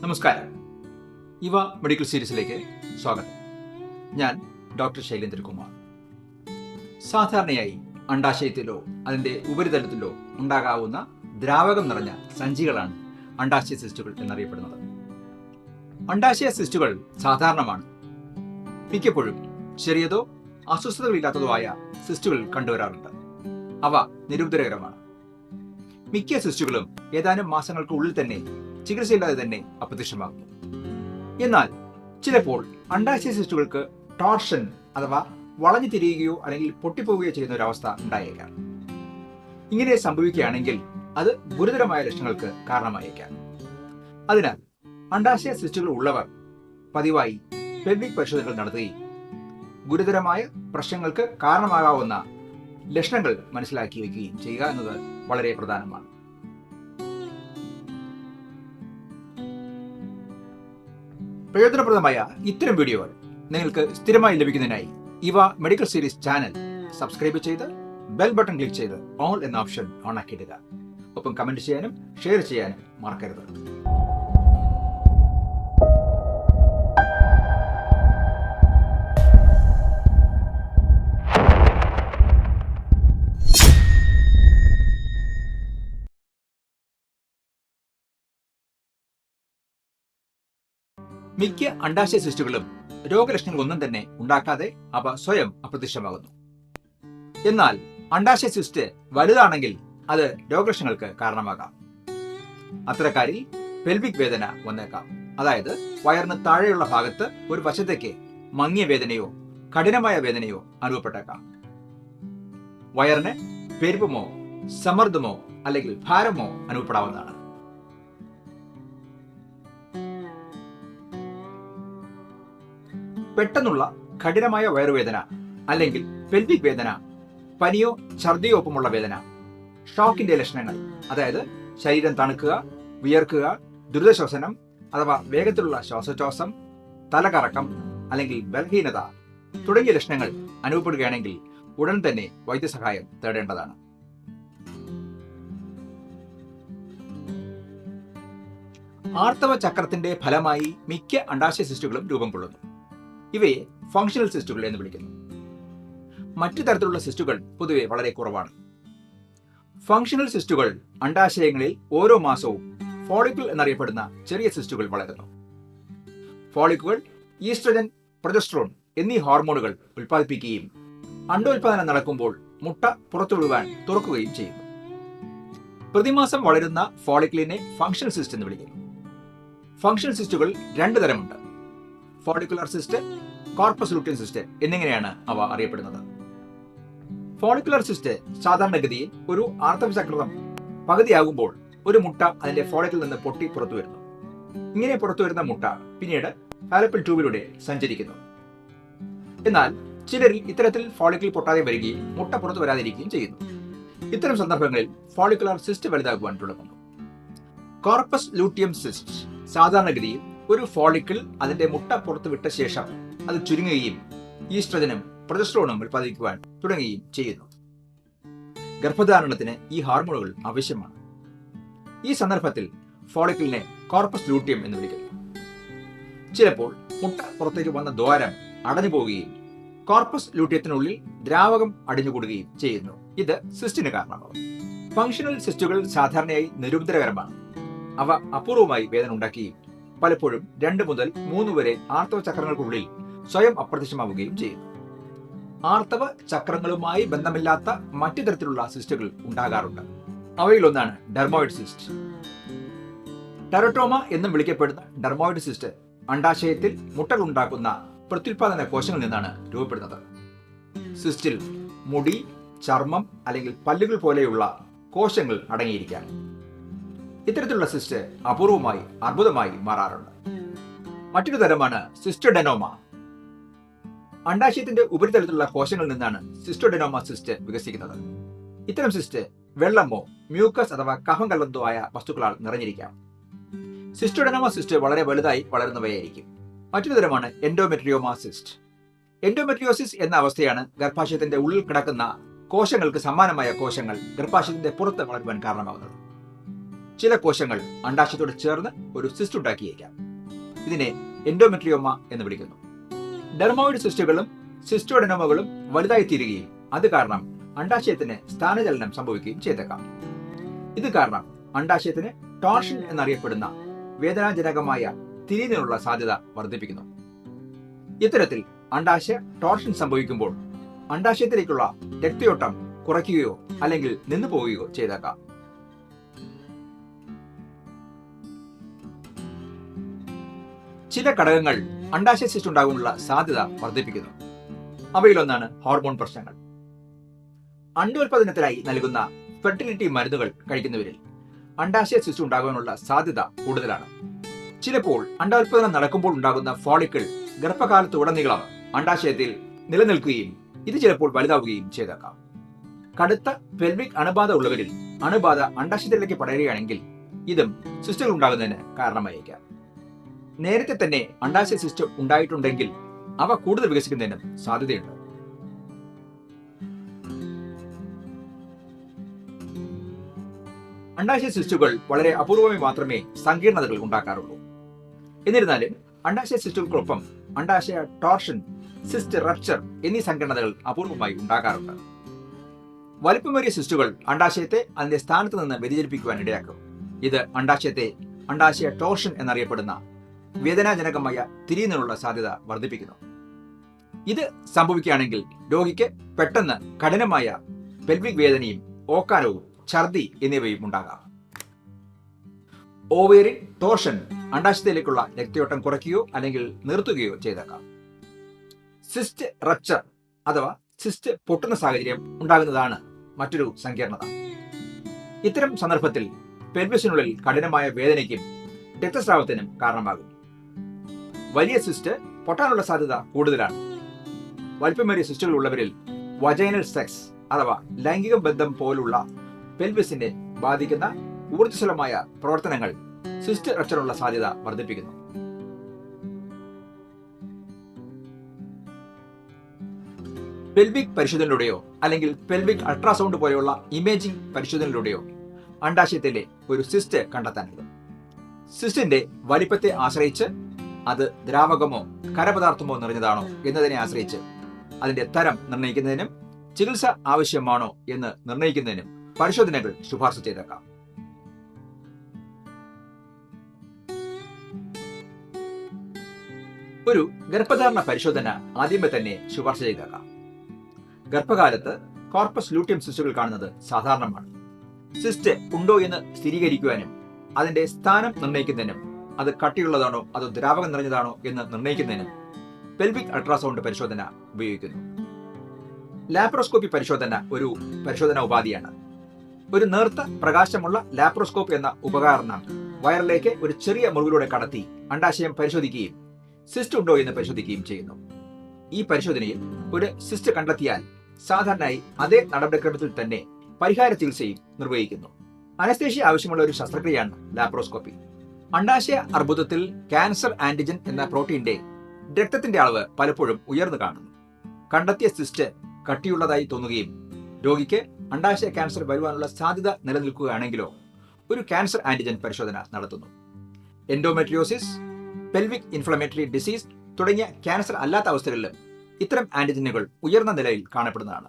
നമസ്കാരം. ഇവ മെഡിക്കൽ സീരീസിലേക്ക് സ്വാഗതം. ഞാൻ ഡോക്ടർ ശൈലേന്ദ്രകുമാർ. സാധാരണയായി അണ്ടാശയത്തിലോ അതിന്റെ ഉപരിതലത്തിലോ ഉണ്ടാകാവുന്ന ദ്രാവകം നിറഞ്ഞ സഞ്ചികളാണ് അണ്ടാശയ സിസ്റ്റുകൾ എന്നറിയപ്പെടുന്നത്. അണ്ടാശയ സിസ്റ്റുകൾ സാധാരണമാണ്. മിക്കപ്പോഴും ചെറിയതോ അസ്വസ്ഥതകളില്ലാത്തതോ ആയ സിസ്റ്റുകൾ കണ്ടുവരാറുണ്ട്. അവ നിരുപദ്രകരമാണ് മിക്ക സിസ്റ്റുകളും ഏതാനും മാസങ്ങൾക്കുള്ളിൽ തന്നെ ചികിത്സയില്ലാതെ തന്നെ അപ്രത്യക്ഷമാകുന്നു. എന്നാൽ ചിലപ്പോൾ അണ്ടാശയ സിസ്റ്റുകൾക്ക് ടോർഷൻ അഥവാ വളഞ്ഞു തിരിയുകയോ അല്ലെങ്കിൽ പൊട്ടിപ്പോവുകയോ ചെയ്യുന്ന ഒരു അവസ്ഥ ഉണ്ടായേക്കാം. ഇങ്ങനെ സംഭവിക്കുകയാണെങ്കിൽ അത് ഗുരുതരമായ ലക്ഷണങ്ങൾക്ക് കാരണമായേക്കാം. അതിനാൽ അണ്ടാശയ സിസ്റ്റുകൾ ഉള്ളവർ പതിവായി പെൽവിക് പരിശോധനകൾ നടത്തുകയും ഗുരുതരമായ പ്രശ്നങ്ങൾക്ക് കാരണമാകാവുന്ന ലക്ഷണങ്ങൾ മനസ്സിലാക്കി വയ്ക്കുകയും ചെയ്യുക എന്നത് വളരെ പ്രധാനമാണ്. പ്രയോജനപ്രദമായ ഇത്തരം വീഡിയോകൾ നിങ്ങൾക്ക് സ്ഥിരമായി ലഭിക്കുന്നതിനായി ഇവ മെഡിക്കൽ സീരീസ് ചാനൽ സബ്സ്ക്രൈബ് ചെയ്ത് ബെൽ ബട്ടൺ ക്ലിക്ക് ചെയ്ത് ഓൾ എന്ന ഓപ്ഷൻ ഓൺ ആക്കിയിടുക. ഒപ്പം കമന്റ് ചെയ്യാനും ഷെയർ ചെയ്യാനും മറക്കരുത്. മിക്ക അണ്ടാശയ സിസ്റ്റുകളും രോഗലക്ഷണങ്ങളൊന്നും തന്നെ ഉണ്ടാക്കാതെ അവ സ്വയം അപ്രത്യക്ഷമാകുന്നു. എന്നാൽ അണ്ടാശയ സിസ്റ്റ് വലുതാണെങ്കിൽ അത് രോഗലക്ഷണങ്ങൾക്ക് കാരണമാകാം. അത്തരക്കാരിൽ പെൽവിക് വേദന വന്നേക്കാം. അതായത് വയറിന് താഴെയുള്ള ഭാഗത്ത് ഒരു വശത്തേക്ക് മങ്ങിയ വേദനയോ കഠിനമായ വേദനയോ അനുഭവപ്പെട്ടേക്കാം. വയറിന് പെരുപ്പമോ സമ്മർദ്ദമോ അല്ലെങ്കിൽ ഭാരമോ അനുഭവപ്പെടാവുന്നതാണ്. പെട്ടെന്നുള്ള കഠിനമായ വയറുവേദന അല്ലെങ്കിൽ പെൽവിക് വേദന പനിയോ ഛർദിയോ ഒപ്പമുള്ള വേദന. ഷോക്കിന്റെ ലക്ഷണങ്ങൾ അതായത് ശരീരം തണുക്കുക വിയർക്കുക ദ്രുതശ്വസനം അഥവാ വേഗത്തിലുള്ള ശ്വാസോച്ഛ്വാസം തലകറക്കം അല്ലെങ്കിൽ ബലഹീനത തുടങ്ങിയ ലക്ഷണങ്ങൾ അനുഭവപ്പെടുകയാണെങ്കിൽ ഉടൻ തന്നെ വൈദ്യസഹായം തേടേണ്ടതാണ്. ആർത്തവ ചക്രത്തിന്റെ ഫലമായി മിക്ക അണ്ടാശയ സിസ്റ്റുകളും രൂപം കൊള്ളുന്നു. ഇവയെ ഫങ്ഷണൽ സിസ്റ്റുകൾ എന്ന് വിളിക്കുന്നു. മറ്റു തരത്തിലുള്ള സിസ്റ്റുകൾ പൊതുവെ വളരെ കുറവാണ്. ഫങ്ഷണൽ സിസ്റ്റുകൾ അണ്ടാശയങ്ങളിൽ ഓരോ മാസവും ഫോളിക്കിൾ എന്നറിയപ്പെടുന്ന ചെറിയ സിസ്റ്റുകൾ വളരുന്നു. ഫോളിക്കുകൾ ഈസ്ട്രജൻ പ്രൊജസ്ട്രോൺ എന്നീ ഹോർമോണുകൾ ഉൽപ്പാദിപ്പിക്കുകയും അണ്ടോൽപാദനം നടക്കുമ്പോൾ മുട്ട പുറത്തുവിടുവാൻ തുറക്കുകയും ചെയ്യുന്നു. പ്രതിമാസം വളരുന്ന ഫോളിക്കിളിനെ ഫങ്ഷണൽ സിസ്റ്റ് എന്ന് വിളിക്കുന്നു. ഫങ്ഷണൽ സിസ്റ്റുകൾ രണ്ട് തരമുണ്ട്. Follicular cyst corpus luteum cyst എന്നിങ്ങനെയാണ് അവ അറിയപ്പെടുന്നത്. ഫോളിക്കുലർ സിസ്റ്റ് സാധാരണഗതിയിൽ ഒരു ആർത്തവചക്രം പകുതിയാകുമ്പോൾ ഒരു മുട്ട അതിന്റെ ഫോളിക്കിൽ നിന്ന് പൊട്ടി പുറത്തു വരുന്നു. ഇങ്ങനെ പുറത്തു വരുന്ന മുട്ട പിന്നീട് ഫാലപ്പിൾ ട്യൂബിലൂടെ സഞ്ചരിക്കുന്നു. എന്നാൽ ചിലരിൽ ഇത്തരത്തിൽ ഫോളിക്കിൾ പൊട്ടാതെ വരികയും മുട്ട പുറത്തു വരാതിരിക്കുകയും ചെയ്യുന്നു. ഇത്തരം സന്ദർഭങ്ങളിൽ ഫോളിക്കുലർ സിസ്റ്റ് വലുതാകുവാൻ തുടങ്ങുന്നു. കോർപ്പസ് ലൂട്ടിയം സിസ്റ്റ് സാധാരണഗതിയിൽ ഒരു ഫോളിക്കിൾ അതിന്റെ മുട്ട പുറത്ത് വിട്ട ശേഷം അത് ചുരുങ്ങുകയും ഈസ്ട്രജനും പ്രൊജസ്ട്രോണും ഉൽപ്പാദിക്കുവാൻ തുടങ്ങുകയും ചെയ്യുന്നു. ഗർഭധാരണത്തിന് ഈ ഹാർമോണുകൾ ആവശ്യമാണ്. ഈ സന്ദർഭത്തിൽ ഫോളിക്കിളിനെ കോർപ്പസ് ലൂട്ടിയം എന്ന് വിളിക്കുന്നു. ചിലപ്പോൾ മുട്ട പുറത്തേക്ക് വന്ന ദ്വാരം അടഞ്ഞു പോവുകയും കോർപ്പസ് ലൂട്ടിയത്തിനുള്ളിൽ ദ്രാവകം അടിഞ്ഞുകൂടുകയും ചെയ്യുന്നു. ഇത് സിസ്റ്റിന് കാരണമാകും. ഫങ്ഷണൽ സിസ്റ്റുകൾ സാധാരണയായി നിരുപദ്രകരമാണ് അവ അപൂർവമായി വേദന ഉണ്ടാക്കുകയും പലപ്പോഴും രണ്ട് മുതൽ മൂന്ന് വരെ ആർത്തവ ചക്രങ്ങൾക്കുള്ളിൽ സ്വയം അപ്രത്യക്ഷമാവുകയും ചെയ്യും. ആർത്തവ ചക്രങ്ങളുമായി ബന്ധമില്ലാത്ത മറ്റു തരത്തിലുള്ള സിസ്റ്റുകൾ ഉണ്ടാകാറുണ്ട്. അവയിലൊന്നാണ് ഡെർമോയിഡ് സിസ്റ്റ് ടെറട്ടോമ എന്നും വിളിക്കപ്പെടുന്ന ഡെർമോയിഡ് സിസ്റ്റ് അണ്ടാശയത്തിൽ മുട്ടകൾ ഉണ്ടാക്കുന്ന പ്രത്യുൽപാദന കോശങ്ങളിൽ നിന്നാണ് രൂപപ്പെടുന്നത്. സിസ്റ്റിൽ മുടി ചർമ്മം അല്ലെങ്കിൽ പല്ലുകൾ പോലെയുള്ള കോശങ്ങൾ അടങ്ങിയിരിക്കാം ഇത്തരത്തിലുള്ള സിസ്റ്റ് അപൂർവമായി അർബുദമായി മാറാറുണ്ട്. മറ്റൊരു തരമാണ് സിസ്റ്റോഡെനോമ. അണ്ടാശയത്തിന്റെ ഉപരിതലത്തിലുള്ള കോശങ്ങളിൽ നിന്നാണ് സിസ്റ്റോഡെനോമ സിസ്റ്റ് വികസിക്കുന്നത്. ഇത്തരം സിസ്റ്റ് വെള്ളമോ മ്യൂക്കസ് അഥവാ കഫം കലന്തോ ആയ വസ്തുക്കളാൽ നിറഞ്ഞിരിക്കാം. സിസ്റ്റോഡെനോമ സിസ്റ്റ് വളരെ വലുതായി വളരുന്നവയായിരിക്കും. മറ്റൊരു തരമാണ് എൻഡോമെട്രിയോമ സിസ്റ്റ്. എൻഡോമെട്രിയോസിസ് എന്ന അവസ്ഥയാണ് ഗർഭാശയത്തിന്റെ ഉള്ളിൽ കിടക്കുന്ന കോശങ്ങൾക്ക് സമാനമായ കോശങ്ങൾ ഗർഭാശയത്തിന്റെ പുറത്ത് വളരുവാൻ കാരണമാകുന്നത് ചില കോശങ്ങൾ അണ്ടാശയത്തോട് ചേർന്ന് ഒരു സിസ്റ്റ് ഉണ്ടാക്കിയേക്കാം. ഇതിനെ എൻഡോമെട്രിയോമ എന്ന് വിളിക്കുന്നു. ഡെർമോയിഡ് സിസ്റ്റുകളും സിസ്റ്റോഡെനോമകളും വലുതായി തീരുകയും അത് കാരണം അണ്ടാശയത്തിന് സ്ഥാനചലനം സംഭവിക്കുകയും ചെയ്തേക്കാം. ഇത് കാരണം അണ്ടാശയത്തിന് ടോർഷൻ എന്നറിയപ്പെടുന്ന വേദനാജനകമായ തിരിഞ്ഞിനുള്ള സാധ്യത വർദ്ധിപ്പിക്കുന്നു. ഇത്തരത്തിൽ അണ്ടാശയ ടോർഷൻ സംഭവിക്കുമ്പോൾ അണ്ടാശയത്തിലേക്കുള്ള രക്തയോട്ടം കുറയ്ക്കുകയോ അല്ലെങ്കിൽ നിന്നു പോവുകയോ ചെയ്തേക്കാം. ചില ഘടകങ്ങൾ അണ്ടാശയ സിസ്റ്റ് ഉണ്ടാകാനുള്ള സാധ്യത വർദ്ധിപ്പിക്കുന്നു. അവയിലൊന്നാണ് ഹോർമോൺ പ്രശ്നങ്ങൾ. അണ്ടോൽപാദനത്തിനായി നൽകുന്ന ഫെർട്ടിലിറ്റി മരുന്നുകൾ കഴിക്കുന്നവരിൽ അണ്ടാശയ സിസ്റ്റ് ഉണ്ടാകാനുള്ള സാധ്യത കൂടുതലാണ്. ചിലപ്പോൾ അണ്ടാൽപാദനം നടക്കുമ്പോൾ ഉണ്ടാകുന്ന ഫോളിക്കിൾ ഗർഭകാലത്തുടനീളം അണ്ടാശയത്തിൽ നിലനിൽക്കുകയും ഇത് ചിലപ്പോൾ വലുതാവുകയും ചെയ്തേക്കാം. കടുത്ത പെൽവിക് അണുബാധ ഉള്ളവരിൽ അണുബാധ അണ്ടാശയത്തിലേക്ക് പടരുകയാണെങ്കിൽ ഇതും സിസ്റ്റുകൾ ഉണ്ടാകുന്നതിന് കാരണമായേക്കാം. നേരത്തെ തന്നെ അണ്ടാശയ സിസ്റ്റം ഉണ്ടായിട്ടുണ്ടെങ്കിൽ അവ കൂടുതൽ വികസിക്കുന്നതിന് സാധ്യതയുണ്ട്. അണ്ടാശയ സിസ്റ്റുകൾ വളരെ അപൂർവമായി മാത്രമേ സങ്കീർണതകൾ ഉണ്ടാക്കാറുള്ളൂ. എന്നിരുന്നാലും അണ്ടാശയ സിസ്റ്റുകൾക്കൊപ്പം അണ്ടാശയ ടോർഷൻ സിസ്റ്റ് റപ്ചർ എന്നീ സങ്കീർണതകൾ അപൂർവമായി ഉണ്ടാകാറുണ്ട് വലിപ്പമേറിയ സിസ്റ്റുകൾ അണ്ടാശയത്തെ അതിന്റെ സ്ഥാനത്ത് നിന്ന് വ്യതിചലിപ്പിക്കുവാൻ ഇടയാക്കും. ഇത് അണ്ടാശയത്തെ അണ്ടാശയ ടോർഷൻ എന്നറിയപ്പെടുന്ന വേദനാജനകമായ തിരിയുന്നതിനുള്ള സാധ്യത വർദ്ധിപ്പിക്കുന്നു. ഇത് സംഭവിക്കുകയാണെങ്കിൽ രോഗിക്ക് പെട്ടെന്ന് കഠിനമായ പെൽവിക് വേദനയും ഓക്കാനവും ഛർദി എന്നിവയും ഉണ്ടാകാം. ഓവേറിൻ ടോർഷൻ അണ്ടാശയത്തിലേക്കുള്ള രക്തയോട്ടം കുറയ്ക്കുകയോ അല്ലെങ്കിൽ നിർത്തുകയോ ചെയ്തേക്കാം. സിസ്റ്റ് റപ്ചർ അഥവാ സിസ്റ്റ് പൊട്ടുന്ന സാഹചര്യം ഉണ്ടാകുന്നതാണ് മറ്റൊരു സങ്കീർണത. ഇത്തരം സന്ദർഭത്തിൽ പെൽവിസിനുള്ളിൽ കഠിനമായ വേദനയ്ക്കും രക്തസ്രാവത്തിനും കാരണമാകും. വലിയ സിസ്റ്റ് പൊട്ടാനുള്ള സാധ്യത കൂടുതലാണ്. വലിപ്പമേറിയ സിസ്റ്റുകൾ ഉള്ളവരിൽ വജൈനൽ സെക്സ് അഥവാ ലൈംഗിക ബന്ധം പോലുള്ള പെൽവിസിനെ ബാധിക്കുന്ന ഊർജസ്വലമായ പ്രവർത്തനങ്ങൾ സിസ്റ്റ് റക്ഷനുള്ള സാധ്യത വർദ്ധിപ്പിക്കുന്നു. പെൽവിക് പരിശോധനയിലൂടെയോ അല്ലെങ്കിൽ പെൽവിക് അൾട്രാസൗണ്ട് പോലെയുള്ള ഇമേജിംഗ് പരിശോധനയിലൂടെയോ അണ്ടാശയത്തിലെ ഒരു സിസ്റ്റ് കണ്ടെത്താനാകും. സിസ്റ്റിന്റെ വലിപ്പത്തെ ആശ്രയിച്ച് അത് ദ്രാവകമോ കരപദാർത്ഥമോ നിറഞ്ഞതാണോ എന്നതിനെ ആശ്രയിച്ച് അതിന്റെ തരം നിർണയിക്കുന്നതിനും ചികിത്സ ആവശ്യമാണോ എന്ന് നിർണയിക്കുന്നതിനും പരിശോധനകൾ ശുപാർശ ചെയ്തേക്കാം. ഒരു ഗർഭധാരണ പരിശോധന ആദ്യമേ തന്നെ ശുപാർശ ചെയ്തേക്കാം. ഗർഭകാലത്ത് കോർപ്പസ് ലൂട്ടിയം സിസ്റ്റുകൾ കാണുന്നത് സാധാരണമാണ്. സിസ്റ്റ് ഉണ്ടോ എന്ന് സ്ഥിരീകരിക്കുവാനും അതിന്റെ സ്ഥാനം നിർണയിക്കുന്നതിനും അത് കട്ടിയുള്ളതാണോ? അതോ ദ്രാവകം നിറഞ്ഞതാണോ എന്ന് നിർണയിക്കുന്നതിന് പെൽവിക് അൾട്രാസൗണ്ട് പരിശോധന ഉപയോഗിക്കുന്നു. ലാപ്രോസ്കോപ്പി പരിശോധന ഒരു പരിശോധന ഉപാധിയാണ്. ഒരു നേർത്ത പ്രകാശമുള്ള ലാപ്രോസ്കോപ്പ് എന്ന ഉപകരണം വയറിലേക്ക് ഒരു ചെറിയ മുറിവിലൂടെ കടത്തി അണ്ടാശയം പരിശോധിക്കുകയും സിസ്റ്റ് ഉണ്ടോ എന്ന് പരിശോധിക്കുകയും ചെയ്യുന്നു. ഈ പരിശോധനയിൽ ഒരു സിസ്റ്റ് കണ്ടെത്തിയാൽ സാധാരണയായി അതേ നടപടിക്രമത്തിൽ തന്നെ പരിഹാര ചികിത്സയും നിർവഹിക്കുന്നു. അനസ്തേഷ്യ ആവശ്യമുള്ള ഒരു ശസ്ത്രക്രിയയാണ് ലാപ്രോസ്കോപ്പി. അണ്ടാശയ അർബുദത്തിൽ ക്യാൻസർ ആന്റിജൻ എന്ന പ്രോട്ടീന്റെ രക്തത്തിന്റെ അളവ് പലപ്പോഴും ഉയർന്നു കാണുന്നു. കണ്ടെത്തിയ സിസ്റ്റ് കട്ടിയുള്ളതായി തോന്നുകയും രോഗിക്ക് അണ്ടാശയ ക്യാൻസർ വരുവാനുള്ള സാധ്യത നിലനിൽക്കുകയാണെങ്കിലോ ഒരു ക്യാൻസർ ആന്റിജൻ പരിശോധന നടത്തുന്നു. എൻഡോമെട്രിയോസിസ് പെൽവിക് ഇൻഫ്ലമേറ്ററി ഡിസീസ് തുടങ്ങിയ ക്യാൻസർ അല്ലാത്ത അവസ്ഥകളിലും ഇത്തരം ആന്റിജനുകൾ ഉയർന്ന നിലയിൽ കാണപ്പെടുന്നതാണ്.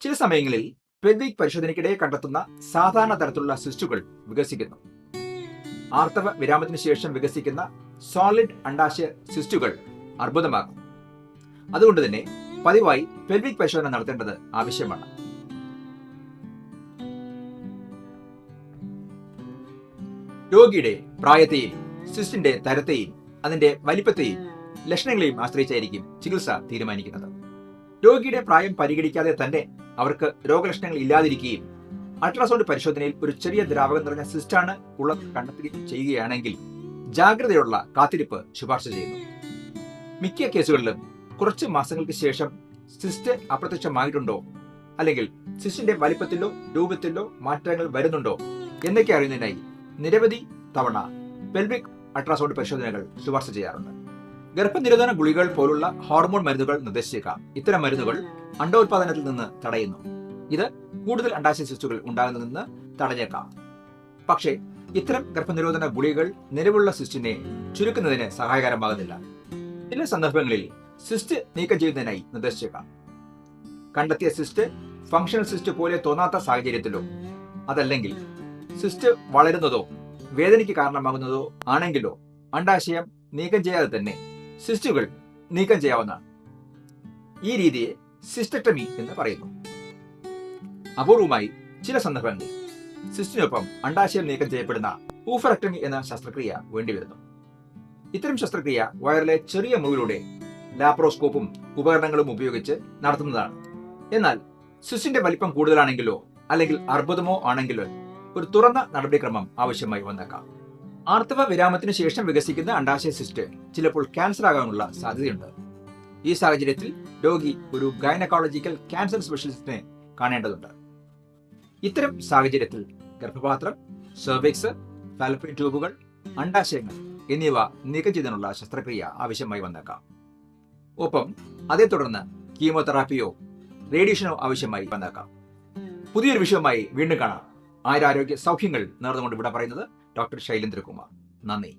ചില സമയങ്ങളിൽ പെൽവിക് പരിശോധനയ്ക്കിടെ കണ്ടെത്തുന്ന സാധാരണ തരത്തിലുള്ള സിസ്റ്റുകൾ വികസിക്കുന്നു. ആർത്തവ വിരാമത്തിന് ശേഷം വികസിക്കുന്ന സോളിഡ് അണ്ടാശയ സിസ്റ്റുകൾ അർബുദമാകും അതുകൊണ്ട് തന്നെ പതിവായി പെൽവിക് പരിശോധന നടത്തേണ്ടത് ആവശ്യമാണ്. രോഗിയുടെ പ്രായത്തെയും സിസ്റ്റിന്റെ തരത്തെയും അതിന്റെ വലിപ്പത്തെയും ലക്ഷണങ്ങളെയും ആശ്രയിച്ചായിരിക്കും ചികിത്സ തീരുമാനിക്കുന്നത്. രോഗിയുടെ പ്രായം പരിഗണിക്കാതെ തന്നെ അവർക്ക് രോഗലക്ഷണങ്ങൾ ഇല്ലാതിരിക്കുകയും അൾട്രാസൗണ്ട് പരിശോധനയിൽ ഒരു ചെറിയ ദ്രാവകം നിറഞ്ഞ സിസ്റ്റാണ് ഉള്ളത് കണ്ടെത്തുകയും ചെയ്യുകയാണെങ്കിൽ ജാഗ്രതയുള്ള കാത്തിരിപ്പ് ശുപാർശ ചെയ്യുന്നു. മിക്ക കേസുകളിലും കുറച്ച് മാസങ്ങൾക്ക് ശേഷം സിസ്റ്റ് അപ്രത്യക്ഷമായിട്ടുണ്ടോ? അല്ലെങ്കിൽ സിസ്റ്റിന്റെ വലിപ്പത്തിലോ രൂപത്തിലോ മാറ്റങ്ങൾ വരുന്നുണ്ടോ? എന്നൊക്കെ അറിയുന്നതിനായി നിരവധി തവണ പെൽവിക് അൾട്രാസൗണ്ട് പരിശോധനകൾ ശുപാർശ ചെയ്യാറുണ്ട്. ഗർഭനിരോധന ഗുളികൾ പോലുള്ള ഹോർമോൺ മരുന്നുകൾ നിർദ്ദേശിക്കാം ഇത്തരം മരുന്നുകൾ അണ്ടോത്പാദനത്തിൽ നിന്ന് തടയുന്നു. ഇത് കൂടുതൽ അണ്ടാശയ സിസ്റ്റുകൾ ഉണ്ടാകുന്നതിൽ നിന്ന് തടഞ്ഞേക്കാം. പക്ഷേ ഇത്തരം ഗർഭനിരോധന ഗുളികകൾ നിലവിലുള്ള സിസ്റ്റിനെ ചുരുക്കുന്നതിന് സഹായകരമാകുന്നില്ല. ചില സന്ദർഭങ്ങളിൽ സിസ്റ്റ് നീക്കം ചെയ്യുന്നതിനായി നിർദ്ദേശിച്ചേക്കാം. കണ്ടെത്തിയ സിസ്റ്റ് ഫങ്ഷണൽ സിസ്റ്റ് പോലെ തോന്നാത്ത സാഹചര്യത്തിലോ അതല്ലെങ്കിൽ സിസ്റ്റ് വളരുന്നതോ വേദനയ്ക്ക് കാരണമാകുന്നതോ ആണെങ്കിലോ അണ്ടാശയം നീക്കം ചെയ്യാതെ തന്നെ സിസ്റ്റുകൾ നീക്കം ചെയ്യാവുന്നതാണ്. ഈ രീതിയെ സിസ്റ്റക്ടമി എന്ന് പറയുന്നു. അപൂർവമായി ചില സന്ദർഭങ്ങളിൽ സിസ്റ്റിനൊപ്പം അണ്ടാശയം നീക്കം ചെയ്യപ്പെടുന്ന ഊഫറക്ടമി എന്ന ശസ്ത്രക്രിയ വേണ്ടിവരുന്നു. ഇത്തരം ശസ്ത്രക്രിയ വയറിലെ ചെറിയ മുറിവിലൂടെ ലാപ്രോസ്കോപ്പും ഉപകരണങ്ങളും ഉപയോഗിച്ച് നടത്തുന്നതാണ്. എന്നാൽ സിസ്റ്റിന്റെ വലിപ്പം കൂടുതലാണെങ്കിലോ അല്ലെങ്കിൽ അർബുദമോ ആണെങ്കിലോ ഒരു തുറന്ന നടപടിക്രമം ആവശ്യമായി വന്നേക്കാം. ആർത്തവ വിരാമത്തിന് ശേഷം വികസിക്കുന്ന അണ്ടാശയ സിസ്റ്റ് ചിലപ്പോൾ ക്യാൻസർ ആകാനുള്ള സാധ്യതയുണ്ട്. ഈ സാഹചര്യത്തിൽ രോഗി ഒരു ഗൈനക്കോളജിക്കൽ ക്യാൻസർ സ്പെഷ്യലിസ്റ്റിനെ കാണേണ്ടതുണ്ട്. ഇത്തരം സാഹചര്യത്തിൽ ഗർഭപാത്രം സെർവിക്സ് ഫാലപ്പിൻ ട്യൂബുകൾ അണ്ടാശയങ്ങൾ എന്നിവ നീക്കം ശസ്ത്രക്രിയ ആവശ്യമായി വന്നേക്കാം. ഒപ്പം അതേ തുടർന്ന് കീമോതെറാപ്പിയോ റേഡിയേഷനോ ആവശ്യമായി വന്നേക്കാം. പുതിയൊരു വിഷയവുമായി വീണ്ടും കാണാം. ആരാരോഗ്യ സൗഖ്യങ്ങൾ നേർന്നുകൊണ്ട് ഇവിടെ പറയുന്നത് ഡോക്ടർ ശൈലേന്ദ്രകുമാർ. നന്ദി.